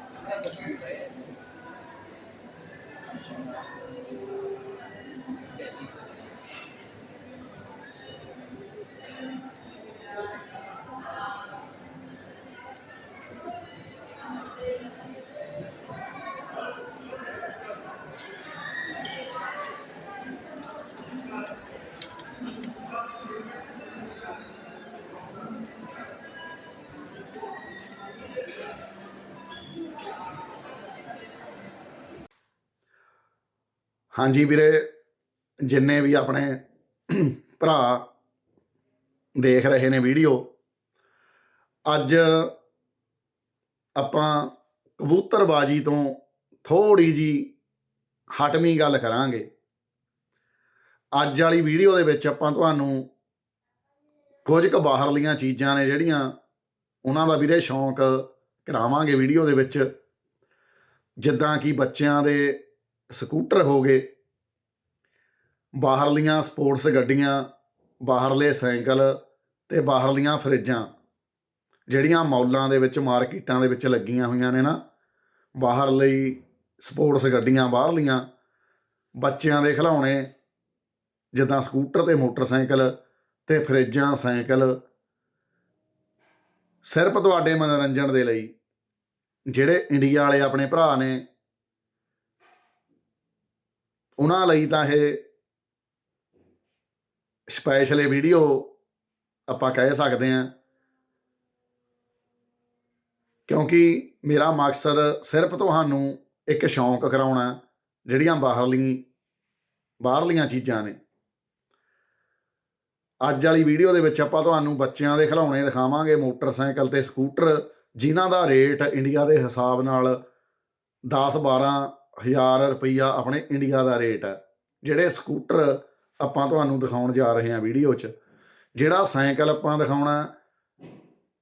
Thank you. ਹਾਂਜੀ ਵੀਰੇ, ਜਿੰਨੇ ਵੀ ਆਪਣੇ ਭਰਾ ਦੇਖ ਰਹੇ ਨੇ ਵੀਡੀਓ, ਅੱਜ ਆਪਾਂ ਕਬੂਤਰਬਾਜੀ ਤੋਂ ਥੋੜੀ ਜੀ ਹਟਵੀਂ ਗੱਲ ਕਰਾਂਗੇ। ਅੱਜ ਵਾਲੀ ਵੀਡੀਓ ਦੇ ਵਿੱਚ ਆਪਾਂ ਤੁਹਾਨੂੰ ਕੁਝ ਕੁ ਬਾਹਰਲੀਆਂ ਚੀਜ਼ਾਂ ਨੇ ਜਿਹੜੀਆਂ ਉਹਨਾਂ ਦਾ ਵੀਰੇ ਸ਼ੌਂਕ ਕਰਾਵਾਂਗੇ ਵੀਡੀਓ ਦੇ ਵਿੱਚ। ਜਿੱਦਾਂ ਕਿ ਬੱਚਿਆਂ ਦੇ ਸਕੂਟਰ ਹੋ ਗਏ। ਬਾਹਰਲੀਆਂ ਸਪੋਰਟਸ ਗੱਡੀਆਂ, ਬਾਹਰਲੇ ਸਾਈਕਲ ਤੇ ਬਾਹਰਲੀਆਂ ਫਰਿੱਜਾਂ, ਜਿਹੜੀਆਂ ਮੌਲਾਂ ਦੇ ਵਿੱਚ, ਮਾਰਕੀਟਾਂ ਦੇ ਵਿੱਚ ਲੱਗੀਆਂ ਹੋਈਆਂ ਨੇ ਨਾ ਬਾਹਰ ਲਈ ਸਪੋਰਟਸ ਗੱਡੀਆਂ ਬਾਹਰਲੀਆਂ, ਬੱਚਿਆਂ ਦੇ ਖਿਡੌਣੇ ਜਿੱਦਾਂ ਸਕੂਟਰ ਤੇ ਮੋਟਰਸਾਈਕਲ ਤੇ ਫਰਿੱਜਾਂ, ਸਾਈਕਲ। ਸਿਰਫ ਤੁਹਾਡੇ ਮਨੋਰੰਜਨ ਦੇ ਲਈ, ਜਿਹੜੇ ਇੰਡੀਆ ਵਾਲੇ ਆਪਣੇ ਭਰਾ ਨੇ ਉਹਨਾਂ ਲਈ ਤਾਂ ਇਹ ਸਪੈਸ਼ਲ ਇਹ ਵੀਡੀਓ ਆਪਾਂ ਕਹਿ ਸਕਦੇ ਹਾਂ। ਕਿਉਂਕਿ ਮੇਰਾ ਮਕਸਦ ਸਿਰਫ ਤੁਹਾਨੂੰ ਇੱਕ ਸ਼ੌਂਕ ਕਰਾਉਣਾ ਜਿਹੜੀਆਂ ਬਾਹਰਲੀ ਬਾਹਰਲੀਆਂ ਚੀਜ਼ਾਂ ਨੇ। ਅੱਜ ਵਾਲੀ ਵੀਡੀਓ ਦੇ ਵਿੱਚ ਆਪਾਂ ਤੁਹਾਨੂੰ ਬੱਚਿਆਂ ਦੇ ਖਿਡੌਣੇ ਦਿਖਾਵਾਂਗੇ, ਮੋਟਰਸਾਈਕਲ ਤੇ ਸਕੂਟਰ, ਜਿਨ੍ਹਾਂ ਦਾ ਰੇਟ ਇੰਡੀਆ ਦੇ ਹਿਸਾਬ ਨਾਲ 10 12 ਹਜ਼ਾਰ ਰੁਪਈਆ ਆਪਣੇ ਇੰਡੀਆ ਦਾ ਰੇਟ ਹੈ। ਜਿਹੜੇ ਸਕੂਟਰ ਆਪਾਂ ਤੁਹਾਨੂੰ ਦਿਖਾਉਣ ਜਾ ਰਹੇ ਹਾਂ ਵੀਡੀਓ 'ਚ, ਜਿਹੜਾ ਸਾਈਕਲ ਆਪਾਂ ਦਿਖਾਉਣਾ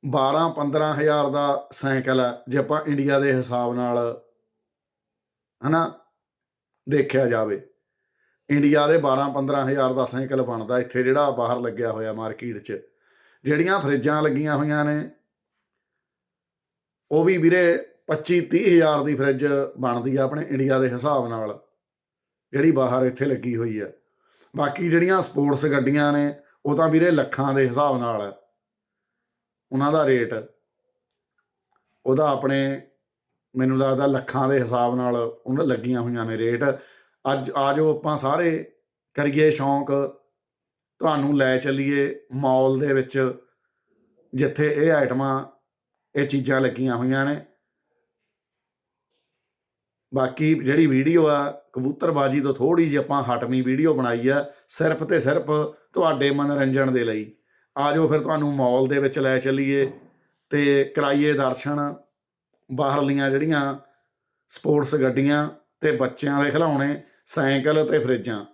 12-15000 ਦਾ ਸਾਈਕਲ ਹੈ, ਜੇ ਆਪਾਂ ਇੰਡੀਆ ਦੇ ਹਿਸਾਬ ਨਾਲ ਹਨਾ ਦੇਖਿਆ ਜਾਵੇ। ਇੰਡੀਆ ਦੇ 12-15000 ਦਾ ਸਾਈਕਲ ਬਣਦਾ ਇੱਥੇ, ਜਿਹੜਾ ਬਾਹਰ ਲੱਗਿਆ ਹੋਇਆ ਮਾਰਕੀਟ 'ਚ। ਜਿਹੜੀਆਂ ਫਰਿੱਜਾਂ ਲੱਗੀਆਂ ਹੋਈਆਂ ਨੇ, ਉਹ ਵੀ ਵੀਰੇ 25-30 ਹਜ਼ਾਰ ਦੀ ਫਰਿੱਜ ਬਣਦੀ ਆ ਆਪਣੇ ਇੰਡੀਆ ਦੇ ਹਿਸਾਬ ਨਾਲ, ਜਿਹੜੀ ਬਾਹਰ ਇੱਥੇ ਲੱਗੀ ਹੋਈ ਆ। ਬਾਕੀ ਜਿਹੜੀਆਂ ਸਪੋਰਟਸ ਗੱਡੀਆਂ ਨੇ, ਉਹ ਤਾਂ ਵੀਰੇ ਲੱਖਾਂ ਦੇ ਹਿਸਾਬ ਨਾਲ ਉਹਨਾਂ ਦਾ ਰੇਟ ਉਹਦਾ ਆਪਣੇ, ਮੈਨੂੰ ਲੱਗਦਾ ਲੱਖਾਂ ਦੇ ਹਿਸਾਬ ਨਾਲ ਉਹਨਾਂ ਲੱਗੀਆਂ ਹੋਈਆਂ ਨੇ ਰੇਟ ਅੱਜ ਆਜੋ ਆਪਾਂ ਸਾਰੇ, ਕਰੀਏ ਸ਼ੌਂਕ, ਤੁਹਾਨੂੰ ਲੈ ਚੱਲੀਏ ਮਾਲ ਦੇ ਵਿੱਚ, ਜਿੱਥੇ ਇਹ ਆਈਟਮਾਂ ਇਹ ਚੀਜ਼ਾਂ ਲੱਗੀਆਂ ਹੋਈਆਂ ਨੇ। ਬਾਕੀ ਜਿਹੜੀ ਵੀਡੀਓ ਆ, ਕਬੂਤਰਬਾਜੀ ਤੋਂ ਥੋੜੀ ਜਿਹੀ ਆਪਾਂ ਹਟਵੀਂ ਵੀਡੀਓ ਬਣਾਈ ਆ, ਸਿਰਫ ਤੇ ਸਿਰਫ ਤੁਹਾਡੇ ਮਨੋਰੰਜਨ ਦੇ ਲਈ। ਆਜੋ ਫਿਰ ਤੁਹਾਨੂੰ ਮਾਲ ਦੇ ਵਿੱਚ ਲੈ ਚੱਲੀਏ ਤੇ ਕਰਾਈਏ ਦਰਸ਼ਨ। ਬਾਹਰਲੀਆਂ ਜਿਹੜੀਆਂ ਸਪੋਰਟਸ ਗੱਡੀਆਂ ਤੇ ਬੱਚਿਆਂ ਦੇ ਖਿਡੌਣੇ, ਸਾਈਕਲ ਤੇ ਫਰਿੱਜਾਂ।